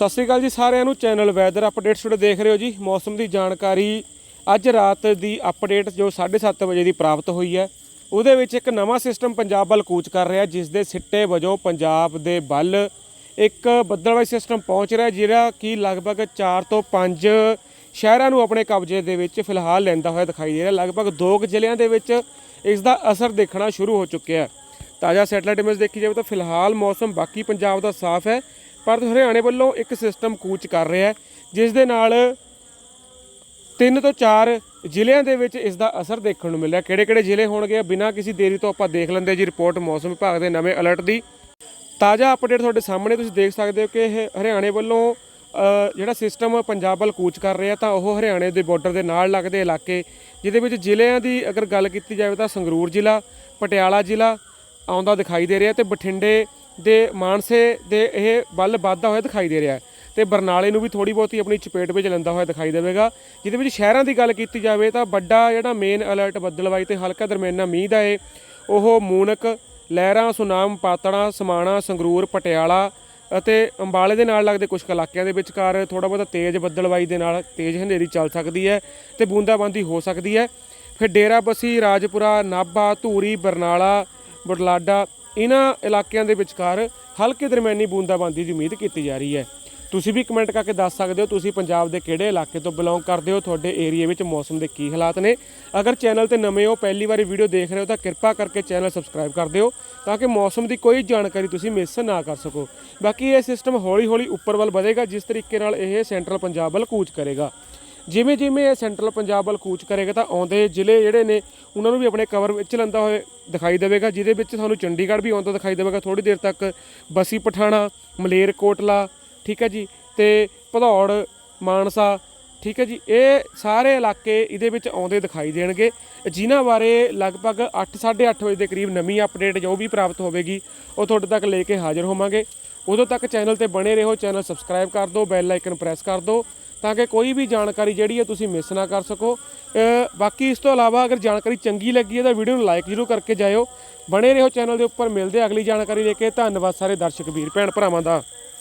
ਸਤਿ ਸ੍ਰੀ ਅਕਾਲ ਜੀ ਸਾਰਿਆਂ ਨੂੰ। ਚੈਨਲ ਵੈਦਰ ਅਪਡੇਟਸ ਤੁਹਾਡੇ ਦੇਖ ਰਹੇ ਹੋ ਜੀ। ਮੌਸਮ ਦੀ ਜਾਣਕਾਰੀ ਅੱਜ ਰਾਤ ਦੀ ਅਪਡੇਟ ਜੋ 7:30 ਵਜੇ ਦੀ ਪ੍ਰਾਪਤ ਹੋਈ ਹੈ। ਉਹਦੇ ਵਿੱਚ ਇੱਕ ਨਵਾਂ ਸਿਸਟਮ ਪੰਜਾਬ ਵੱਲ ਕੂਚ ਕਰ ਰਿਹਾ ਜਿਸ ਦੇ ਸਿੱਟੇ ਵਜੋਂ ਪੰਜਾਬ ਦੇ ਵੱਲ ਇੱਕ ਬੱਦਲਵਾਈ ਸਿਸਟਮ ਪਹੁੰਚ ਰਿਹਾ, ਜਿਹੜਾ ਕਿ ਲਗਭਗ 4 ਤੋਂ 5 ਸ਼ਹਿਰਾਂ ਨੂੰ ਆਪਣੇ ਕਬਜ਼ੇ ਦੇ ਵਿੱਚ ਫਿਲਹਾਲ ਲੈਂਦਾ ਹੋਇਆ ਦਿਖਾਈ ਦੇ ਰਿਹਾ। ਲਗਭਗ ਦੋ ਕੁ ਜ਼ਿਲ੍ਹਿਆਂ ਦੇ ਵਿੱਚ ਇਸ ਦਾ ਅਸਰ ਦੇਖਣਾ ਸ਼ੁਰੂ ਹੋ ਚੁੱਕਿਆ ਹੈ। ਤਾਜ਼ਾ ਸੈਟਲਾਈਟ ਇਮੇਜ ਦੇਖੀ ਜਾਵੇ ਤਾਂ ਫਿਲਹਾਲ ਮੌਸਮ ਬਾਕੀ ਪੰਜਾਬ ਦਾ ਸਾਫ਼ ਹੈ, ਪਰ ਹਰਿਆਣੇ ਵੱਲੋਂ ਇੱਕ ਸਿਸਟਮ ਕੂਚ ਕਰ ਰਿਹਾ ਹੈ, ਜਿਸ ਦੇ ਨਾਲ ਤਿੰਨ ਤੋਂ ਚਾਰ ਜ਼ਿਲ੍ਹਿਆਂ ਦੇ ਵਿੱਚ ਇਸ ਦਾ ਅਸਰ ਦੇਖਣ ਨੂੰ ਮਿਲਿਆ। ਕਿਹੜੇ ਕਿਹੜੇ ਜ਼ਿਲ੍ਹੇ ਹੋਣਗੇ ਬਿਨਾਂ ਕਿਸੇ ਦੇਰੀ ਤੋਂ ਆਪਾਂ ਦੇਖ ਲੈਂਦੇ ਜੀ ਰਿਪੋਰਟ ਮੌਸਮ ਵਿਭਾਗ ਦੇ ਨਵੇਂ ਅਲਰਟ ਦੀ। ਤਾਜ਼ਾ ਅਪਡੇਟ ਤੁਹਾਡੇ ਸਾਹਮਣੇ ਤੁਸੀਂ ਦੇਖ ਸਕਦੇ ਹੋ ਕਿ ਇਹ ਹਰਿਆਣੇ ਵੱਲੋਂ ਜਿਹੜਾ ਸਿਸਟਮ ਪੰਜਾਬ ਵੱਲ ਕੂਚ ਕਰ ਰਿਹਾ ਤਾਂ ਉਹ ਹਰਿਆਣੇ ਦੇ ਬਾਰਡਰ ਦੇ ਨਾਲ ਲੱਗਦੇ ਇਲਾਕੇ, ਜਿਹਦੇ ਵਿੱਚ ਜ਼ਿਲ੍ਹਿਆਂ ਦੀ ਅਗਰ ਗੱਲ ਕੀਤੀ ਜਾਵੇ ਤਾਂ ਸੰਗਰੂਰ ਜ਼ਿਲ੍ਹਾ, ਪਟਿਆਲਾ ਜ਼ਿਲ੍ਹਾ ਆਉਂਦਾ ਦਿਖਾਈ ਦੇ ਰਿਹਾ ਤੇ ਬਠਿੰਡੇ ਦੇ ਮਾਨਸੇ ਦੇ ਇਹ ਵੱਲ ਵੱਧਦਾ ਹੋਇਆ ਦਿਖਾਈ ਦੇ ਰਿਹਾ ਹੈ ਤੇ ਬਰਨਾਲੇ ਨੂੰ ਵੀ ਥੋੜੀ ਬਹੁਤੀ ਆਪਣੀ ਚਪੇਟ ਵਿੱਚ ਲੈਂਦਾ ਹੋਇਆ ਦਿਖਾਈ ਦੇਵੇਗਾ। ਜਿਹਦੇ ਵਿੱਚ ਸ਼ਹਿਰਾਂ ਦੀ ਗੱਲ ਕੀਤੀ ਜਾਵੇ ਤਾਂ ਵੱਡਾ ਜਿਹੜਾ ਮੇਨ ਅਲਰਟ ਬੱਦਲਵਾਈ ਤੇ ਹਲਕਾ ਦਰਮਿਆਨਾ ਮੀਂਹ ਦਾ ਹੈ ਉਹ ਮੂਨਕ, ਲਹਿਰਾਂ, ਸੁਨਾਮ, ਪਾਤੜਾ, ਸਮਾਣਾ, ਸੰਗਰੂਰ, ਪਟਿਆਲਾ ਅਤੇ ਅੰਬਾਲੇ ਦੇ ਨਾਲ ਲੱਗਦੇ ਕੁਝ ਇਲਾਕਿਆਂ ਦੇ ਵਿਚਕਾਰ ਥੋੜਾ ਬਹੁਤਾ ਤੇਜ਼ ਬੱਦਲਵਾਈ ਦੇ ਨਾਲ ਤੇਜ਼ ਹਨੇਰੀ ਚੱਲ ਸਕਦੀ ਹੈ ਤੇ ਬੂੰਦਾਬਾਂਦੀ ਹੋ ਸਕਦੀ ਹੈ। ਫਿਰ ਡੇਰਾ ਬਸੀ ਰਾਜਪੁਰਾ, ਨਾਭਾ, ਧੂਰੀ, ਬਰਨਾਲਾ ਬੁਢਲਾਡਾ ਇਹਨਾਂ ਇਲਾਕਿਆਂ ਦੇ ਵਿਚਕਾਰ ਹਲਕੇ ਦਰਮਿਆਨੀ ਬੂੰਦਾਬਾਂਦੀ ਦੀ ਉਮੀਦ ਕੀਤੀ ਜਾ ਰਹੀ ਹੈ। ਤੁਸੀਂ ਵੀ ਕਮੈਂਟ ਕਰਕੇ ਦੱਸ ਸਕਦੇ ਹੋ, ਤੁਸੀਂ ਪੰਜਾਬ ਦੇ ਕਿਹੜੇ ਇਲਾਕੇ ਤੋਂ ਬਿਲੋਂਗ ਕਰਦੇ ਹੋ, ਤੁਹਾਡੇ ਏਰੀਆ ਵਿੱਚ ਮੌਸਮ ਦੇ ਕੀ ਹਾਲਾਤ ਨੇ। ਅਗਰ ਚੈਨਲ ਤੇ ਨਵੇਂ ਹੋ, ਪਹਿਲੀ ਵਾਰੀ ਵੀਡੀਓ ਦੇਖ ਰਹੇ ਹੋ ਤਾਂ ਕਿਰਪਾ ਕਰਕੇ ਚੈਨਲ ਸਬਸਕ੍ਰਾਈਬ ਕਰ ਦਿਓ ਤਾਂ ਕਿ ਮੌਸਮ ਦੀ ਕੋਈ ਜਾਣਕਾਰੀ ਤੁਸੀਂ ਮਿਸ ਨਾ ਕਰ ਸਕੋ। ਬਾਕੀ ਇਹ ਸਿਸਟਮ ਹੌਲੀ-ਹੌਲੀ ਉੱਪਰ ਵੱਲ ਵਧੇਗਾ, ਜਿਸ ਤਰੀਕੇ ਨਾਲ ਇਹ ਸੈਂਟਰਲ ਪੰਜਾਬ ਵੱਲ ਕੂਚ ਕਰੇਗਾ। ਜਿਵੇਂ ਜਿਵੇਂ ਇਹ ਸੈਂਟਰਲ ਪੰਜਾਬ ਵੱਲ ਕੂਚ ਕਰੇਗਾ ਤਾਂ ਆਉਂਦੇ ਜ਼ਿਲ੍ਹੇ ਜਿਹੜੇ ਨੇ, ਉਹਨਾਂ ਨੂੰ ਵੀ ਆਪਣੇ ਕਵਰ ਵਿੱਚ ਲੈਂਦਾ ਹੋਏ ਦਿਖਾਈ ਦੇਵੇਗਾ, ਜਿਹਦੇ ਵਿੱਚ ਤੁਹਾਨੂੰ ਚੰਡੀਗੜ੍ਹ ਵੀ ਆਉਂਦਾ ਦਿਖਾਈ ਦੇਵੇਗਾ ਥੋੜੀ ਦੇਰ ਤੱਕ ਬਸੀ ਪਠਾਣਾ ਮਲੇਰਕੋਟਲਾ ਠੀਕ ਹੈ ਜੀ, ਤੇ ਭਦੌੜ, ਮਾਨਸਾ, ਠੀਕ ਹੈ ਜੀ, ਇਹ ਸਾਰੇ ਇਲਾਕੇ ਇਹਦੇ ਵਿੱਚ ਆਉਂਦੇ ਦਿਖਾਈ ਦੇਣਗੇ। ਜਿਨ੍ਹਾਂ ਬਾਰੇ ਲਗਭਗ 8:30 ਵਜੇ ਦੇ ਕਰੀਬ ਨਵੀਂ ਅਪਡੇਟ ਜੋ ਵੀ ਪ੍ਰਾਪਤ ਹੋਵੇਗੀ, ਉਹ ਤੁਹਾਡੇ ਤੱਕ ਲੈ ਕੇ ਹਾਜ਼ਰ ਹੋਵਾਂਗੇ। ਉਦੋਂ ਤੱਕ ਚੈਨਲ ਤੇ ਬਣੇ ਰਹੋ ਚੈਨਲ ਸਬਸਕ੍ਰਾਈਬ ਕਰ ਦਿਓ ਬੈਲ ਆਈਕਨ ਪ੍ਰੈਸ ਕਰ ਦਿਓ। ਤਾਂ ਕਿ ਕੋਈ ਵੀ ਜਾਣਕਾਰੀ ਜਿਹੜੀ ਹੈ ਤੁਸੀਂ ਮਿਸ ਨਾ ਕਰ ਸਕੋ। ਬਾਕੀ ਇਸ ਤੋਂ ਇਲਾਵਾ ਅਗਰ ਜਾਣਕਾਰੀ ਚੰਗੀ ਲੱਗੀ ਹੈ ਤਾਂ ਵੀਡੀਓ ਨੂੰ ਲਾਈਕ ਜ਼ਰੂਰ ਕਰਕੇ ਜਾਇਓ। ਬਣੇ ਰਹੋ ਚੈਨਲ ਦੇ ਉੱਪਰ, ਮਿਲਦੇ ਅਗਲੀ ਜਾਣਕਾਰੀ ਲੈ ਕੇ। ਧੰਨਵਾਦ ਸਾਰੇ ਦਰਸ਼ਕ ਵੀਰ, ਭੈਣ ਭਰਾਵਾਂ ਦਾ।